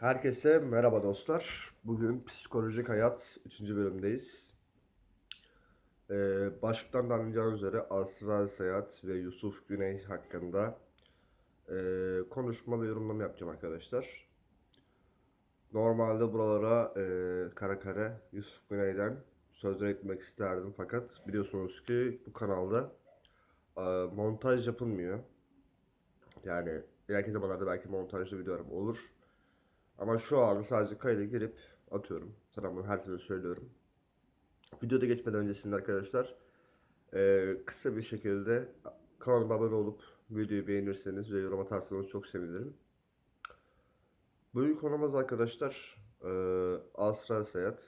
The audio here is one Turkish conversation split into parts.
Herkese merhaba dostlar. Bugün Psikolojik Hayat 3. bölümdeyiz. Ee, başlıktan da anlayacağınız üzere Asra Seyahat ve Yusuf Güney hakkında e, konuşma ve yorumlama yapacağım arkadaşlar. Normalde buralara e, kara kara Yusuf Güney'den sözler etmek isterdim fakat biliyorsunuz ki bu kanalda e, montaj yapılmıyor. Yani ileriki zamanlarda belki montajlı videolarım olur. Ama şu an sadece kayda girip atıyorum. Sana bunu her türlü söylüyorum. Videoda geçmeden öncesinde arkadaşlar eee, kısa bir şekilde kanalıma abone olup videoyu beğenirseniz ve yorum atarsanız çok sevinirim. Bugün konumuz arkadaşlar eee Asra Seyahat.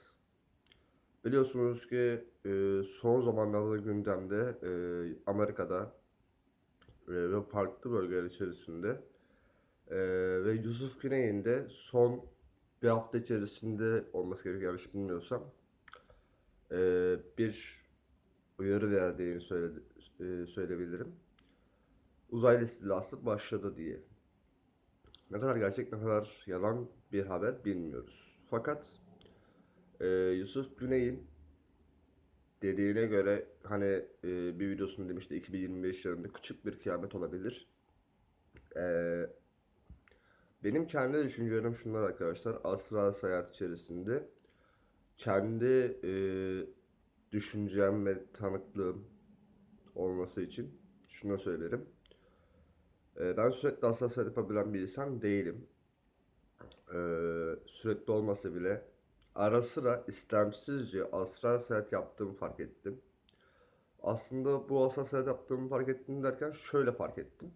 Biliyorsunuz ki eee, son zamanlarda gündemde eee, Amerika'da eee, ve farklı bölgeler içerisinde ee, ve Yusuf Güney'in de son bir hafta içerisinde olması gerekiyor yanlış bilmiyorsam ee, bir uyarı verdiğini söyledi, e, söyleyebilirim. Uzaylı istilası başladı diye. Ne kadar gerçek ne kadar yalan bir haber bilmiyoruz. Fakat e, Yusuf Güney'in dediğine göre hani e, bir videosunda demişti 2025 yılında küçük bir kıyamet olabilir. Ee, benim kendi düşüncelerim şunlar arkadaşlar. Asra seyahat içerisinde kendi e, düşüncem ve tanıklığım olması için şunu söylerim. E, ben sürekli asra seyahat yapabilen bir insan değilim. E, sürekli olmasa bile ara sıra istemsizce asra seyahat yaptığımı fark ettim. Aslında bu asra seyahat yaptığımı fark ettim derken şöyle fark ettim.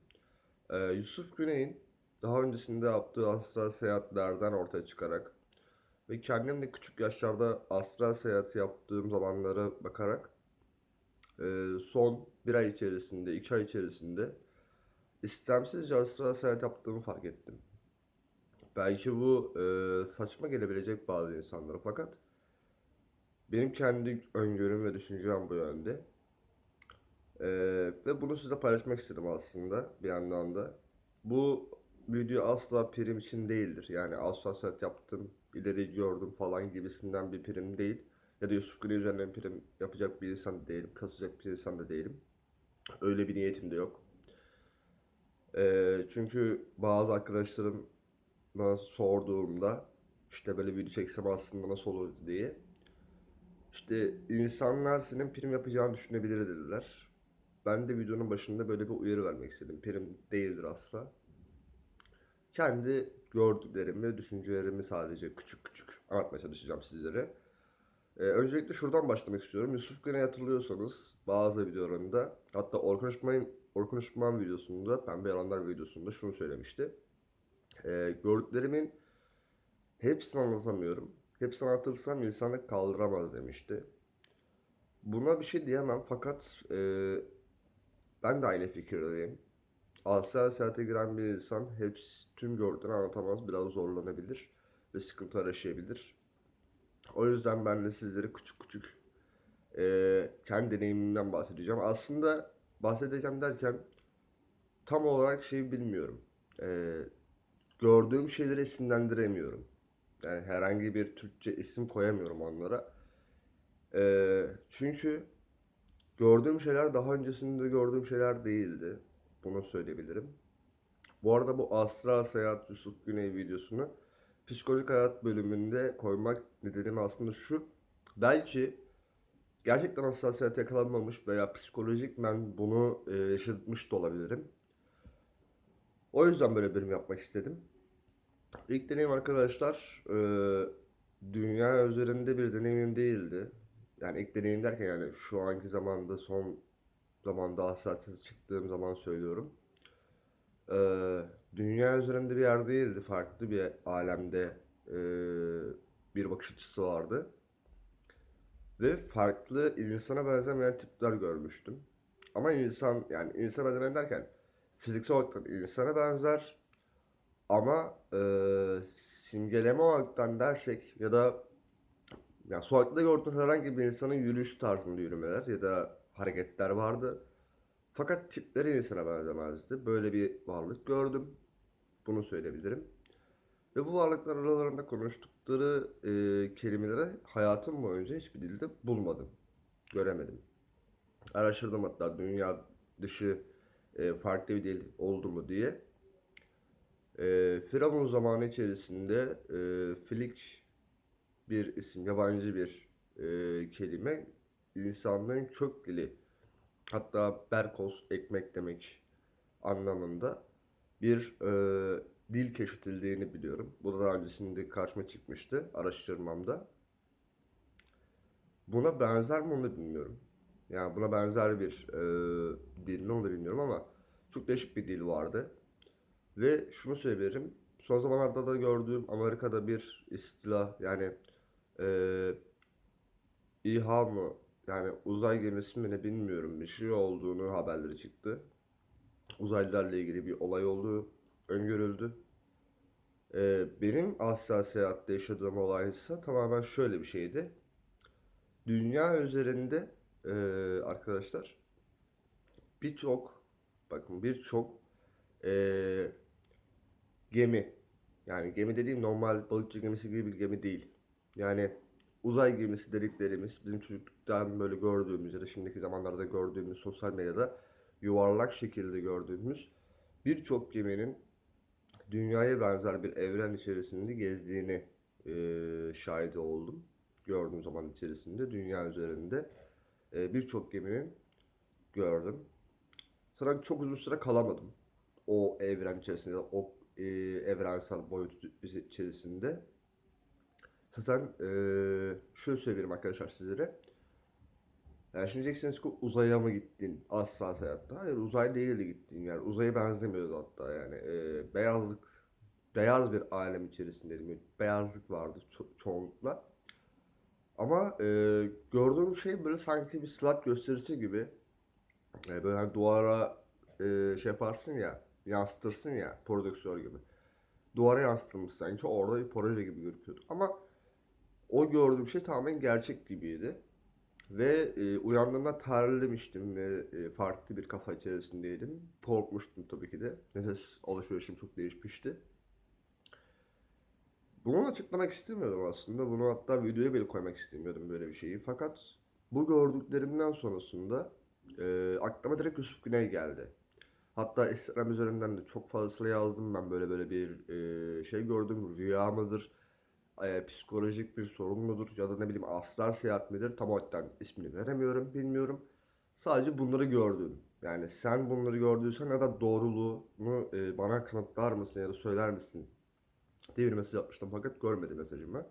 E, Yusuf Güney'in daha öncesinde yaptığı astral seyahatlerden ortaya çıkarak ve kendim de küçük yaşlarda astral seyahati yaptığım zamanlara bakarak e, son bir ay içerisinde, iki ay içerisinde istemsizce astral seyahat yaptığımı fark ettim. Belki bu e, saçma gelebilecek bazı insanlara fakat benim kendi öngörüm ve düşüncem bu yönde. E, ve bunu size paylaşmak istedim aslında bir yandan da. Bu video asla prim için değildir. Yani asla set yaptım, ileri gördüm falan gibisinden bir prim değil. Ya da Yusuf Güney üzerinden prim yapacak bir insan da değilim, kasacak bir insan da değilim. Öyle bir niyetim de yok. Ee, çünkü bazı arkadaşlarım bana sorduğumda işte böyle video çeksem aslında nasıl olur diye. İşte insanlar senin prim yapacağını düşünebilir dediler. Ben de videonun başında böyle bir uyarı vermek istedim. Prim değildir asla kendi gördüklerimi, düşüncelerimi sadece küçük küçük anlatmaya çalışacağım sizlere. Ee, öncelikle şuradan başlamak istiyorum. Yusuf Güney hatırlıyorsanız bazı videolarında hatta Orkun Işman, Orkun videosunda, Pembe Yalanlar videosunda şunu söylemişti. Ee, gördüklerimin hepsini anlatamıyorum. Hepsini anlatırsam insanlık kaldıramaz demişti. Buna bir şey diyemem fakat e, ben de aynı fikirdeyim. Asya seyahate giren bir insan hepsi tüm gördüğünü anlatamaz, biraz zorlanabilir ve sıkıntı yaşayabilir. O yüzden ben de sizlere küçük küçük e, kendi deneyimimden bahsedeceğim. Aslında bahsedeceğim derken tam olarak şeyi bilmiyorum. E, gördüğüm şeyleri isimlendiremiyorum. Yani herhangi bir Türkçe isim koyamıyorum onlara. E, çünkü gördüğüm şeyler daha öncesinde gördüğüm şeyler değildi. Bunu söyleyebilirim. Bu arada bu Astral Seyahat Yusuf Güney videosunu psikolojik hayat bölümünde koymak nedenim aslında şu. Belki gerçekten astral seyahat yakalanmamış veya psikolojik ben bunu e, yaşatmış da olabilirim. O yüzden böyle bölüm yapmak istedim. İlk deneyim arkadaşlar e, dünya üzerinde bir deneyimim değildi. Yani ilk deneyim derken yani şu anki zamanda son zamanda hassasiyete çıktığım zaman söylüyorum. Ee, dünya üzerinde bir yer değildi. Farklı bir alemde e, bir bakış açısı vardı. Ve farklı insana benzemeyen tipler görmüştüm. Ama insan yani insana benzemeyen derken fiziksel olarak insana benzer ama e, simgeleme olaraktan dersek ya da yani sokakta gördüğün herhangi bir insanın yürüyüş tarzında yürümeler ya da hareketler vardı. Fakat tipleri insana benzemezdi. Böyle bir varlık gördüm. Bunu söyleyebilirim. Ve bu varlıklar aralarında konuştukları e, kelimeleri hayatım boyunca hiçbir dilde bulmadım, göremedim. Araştırdım hatta dünya dışı e, farklı bir dil oldu mu diye. E, Firavun zamanı içerisinde e, Filik bir isim, yabancı bir e, kelime, insanlığın kök dili, hatta Berkos ekmek demek anlamında bir e, dil keşfedildiğini biliyorum. Bu da daha öncesinde karşıma çıkmıştı araştırmamda. Buna benzer mi onu da bilmiyorum. Yani buna benzer bir e, dil mi onu da bilmiyorum ama çok değişik bir dil vardı. Ve şunu söyleyebilirim. Son zamanlarda da gördüğüm Amerika'da bir istila yani e, İHA mı yani uzay gemisi mi ne bilmiyorum bir şey olduğunu haberleri çıktı. Uzaylılarla ilgili bir olay olduğu öngörüldü. Ee, benim asla seyahatte yaşadığım olay ise tamamen şöyle bir şeydi. Dünya üzerinde e, arkadaşlar birçok bakın birçok e, gemi yani gemi dediğim normal balıkçı gemisi gibi bir gemi değil. Yani uzay gemisi dediklerimiz bizim çocukluktan böyle gördüğümüz ya da şimdiki zamanlarda gördüğümüz sosyal medyada yuvarlak şekilde gördüğümüz birçok geminin dünyaya benzer bir evren içerisinde gezdiğini e, şahidi oldum. Gördüğüm zaman içerisinde dünya üzerinde e, birçok geminin gördüm. Sonra çok uzun süre kalamadım. O evren içerisinde, o e, evrensel boyut içerisinde. Zaten e, şöyle söyleyeyim arkadaşlar sizlere. Yani şimdi diyeceksiniz ki uzaya mı gittin asla seyahatte? Hayır uzay değildi gittiğin yer. Uzaya benzemiyordu hatta yani. E, beyazlık, beyaz bir alem içerisindeydim. Yani Beyazlık vardı ço- çoğunlukla. Ama e, gördüğüm şey böyle sanki bir slide gösterisi gibi. E, böyle hani duvara e, şey yaparsın ya, yansıtırsın ya, prodüksiyon gibi. Duvara yansıtılmış sanki orada bir proje gibi gözüküyordu. Ama o gördüğüm şey tamamen gerçek gibiydi. Ve e, uyandığımda terlemiştim ve e, farklı bir kafa içerisindeydim. Korkmuştum tabii ki de. Nefes alışverişim çok değişmişti. Bunu açıklamak istemiyordum aslında. Bunu hatta videoya bile koymak istemiyordum böyle bir şeyi. Fakat bu gördüklerimden sonrasında e, aklıma direkt Yusuf Güney geldi. Hatta Instagram üzerinden de çok fazla yazdım ben böyle böyle bir e, şey gördüm. Rüya mıdır? E, psikolojik bir sorun mudur ya da ne bileyim astral seyahat midir tam olarak ismini veremiyorum bilmiyorum. Sadece bunları gördüm. Yani sen bunları gördüysen ya da doğruluğunu e, bana kanıtlar mısın ya da söyler misin diye bir mesaj atmıştım fakat görmedi mesajımı.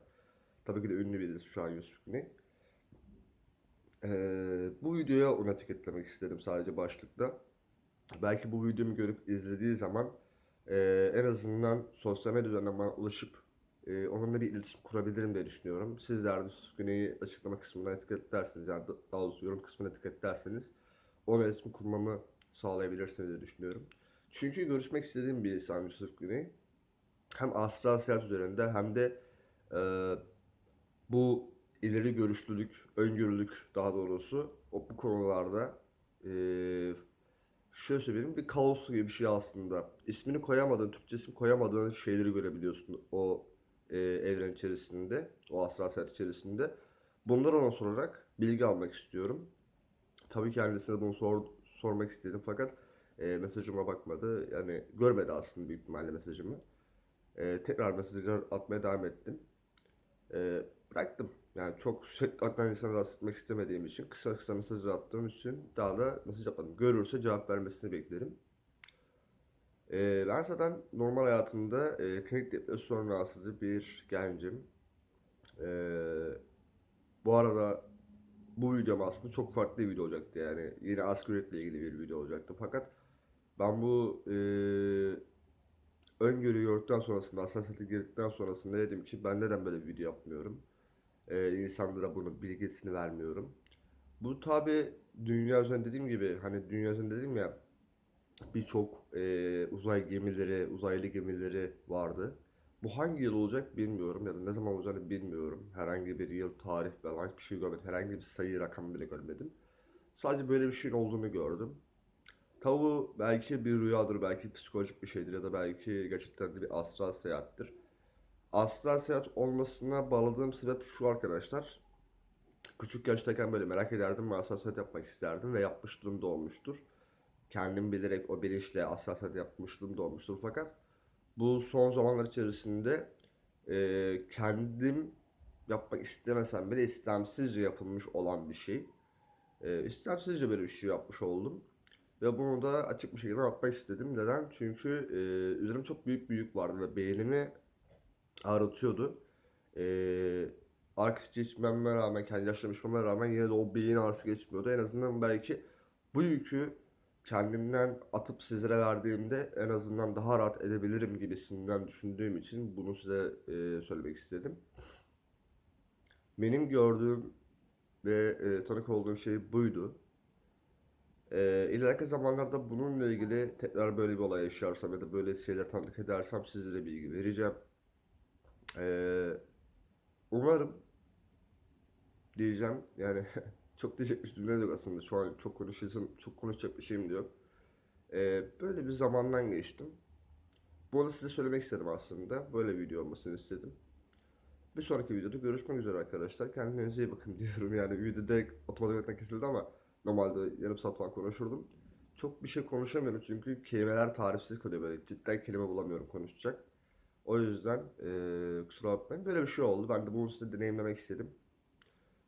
Tabii ki de ünlü birisi şu an Yusuf Güney. E, bu videoya onu etiketlemek istedim sadece başlıkta. Belki bu videomu görüp izlediği zaman e, en azından sosyal medya üzerinden bana ulaşıp e, onunla bir iletişim kurabilirim diye düşünüyorum. Sizler de Güney'i açıklama kısmına etiketlerseniz yani da- daha doğrusu yorum kısmına etiketlerseniz ona iletişim kurmamı sağlayabilirsiniz diye düşünüyorum. Çünkü görüşmek istediğim bir insan Yusuf Güney. Hem astral seyahat üzerinde hem de e, bu ileri görüşlülük, öngörülük daha doğrusu o bu konularda e, şöyle söyleyeyim bir kaos gibi bir şey aslında. İsmini koyamadığın, Türkçe isim koyamadığın şeyleri görebiliyorsun o e, evren içerisinde, o astral seyahat içerisinde. Bunları ona sorarak bilgi almak istiyorum. Tabii kendisine bunu sor, sormak istedim fakat e, mesajıma bakmadı. Yani görmedi aslında büyük ihtimalle mesajımı. E, tekrar mesajlar atmaya devam ettim. E, bıraktım. Yani çok sürekli aklına insanı rahatsız etmek istemediğim için kısa kısa mesaj attığım için daha da mesaj atmadım. Görürse cevap vermesini beklerim. Ee, ben zaten normal hayatımda e, kronik depresyon rahatsızı bir gencim. Ee, bu arada bu videom aslında çok farklı bir video olacaktı yani. Yine asgari ilgili bir video olacaktı. Fakat ben bu e, öngörüyü gördükten sonrasında, hassasiyete girdikten sonrasında dedim ki ben neden böyle bir video yapmıyorum? Ee, insanlara bunun bilgisini vermiyorum. Bu tabi dünya üzerinde dediğim gibi hani dünya üzerinde dedim ya birçok eee, uzay gemileri, uzaylı gemileri vardı. Bu hangi yıl olacak bilmiyorum ya da ne zaman olacağını bilmiyorum. Herhangi bir yıl, tarih falan hiçbir şey görmedim. Herhangi bir sayı, rakam bile görmedim. Sadece böyle bir şeyin olduğunu gördüm. Tabi bu belki bir rüyadır, belki psikolojik bir şeydir ya da belki gerçekten de bir astral seyahattir. astral seyahat olmasına bağladığım sebep şu arkadaşlar. Küçük yaştayken böyle merak ederdim ve astral seyahat yapmak isterdim ve yapmışlığım da olmuştur. Kendim bilerek o bilinçle astral seyahat yapmışlığım da olmuştur. Fakat bu son zamanlar içerisinde e, kendim yapmak istemesem bile istemsizce yapılmış olan bir şey. E, istemsizce böyle bir şey yapmış oldum. Ve bunu da açık bir şekilde anlatmak istedim. Neden? Çünkü e, üzerimde çok büyük bir yük vardı ve beynimi ağrıtıyordu. E, alkol içmeme rağmen, kendi yaşlarımı içmeme rağmen yine de o beyin ağrısı geçmiyordu. En azından belki bu yükü kendimden atıp sizlere verdiğimde en azından daha rahat edebilirim gibisinden düşündüğüm için bunu size e, söylemek istedim. Benim gördüğüm ve e, tanık olduğum şey buydu. E, ileriki zamanlarda bununla ilgili tekrar böyle bir olay yaşarsam ya da böyle şeyler tanık edersem sizlere bilgi vereceğim. E, umarım diyeceğim yani çok diyecek bir cümle yok aslında şu an çok konuşuyorsam çok konuşacak bir şeyim de yok. E, böyle bir zamandan geçtim. Bunu size söylemek istedim aslında. Böyle bir video olmasını istedim. Bir sonraki videoda görüşmek üzere arkadaşlar. Kendinize iyi bakın diyorum. Yani video direkt otomatikten kesildi ama normalde yarım saat falan konuşurdum. Çok bir şey konuşamıyorum çünkü kelimeler tarifsiz kalıyor böyle. Cidden kelime bulamıyorum konuşacak. O yüzden eee kusura bakmayın. Böyle bir şey oldu. Ben de bunu size deneyimlemek istedim.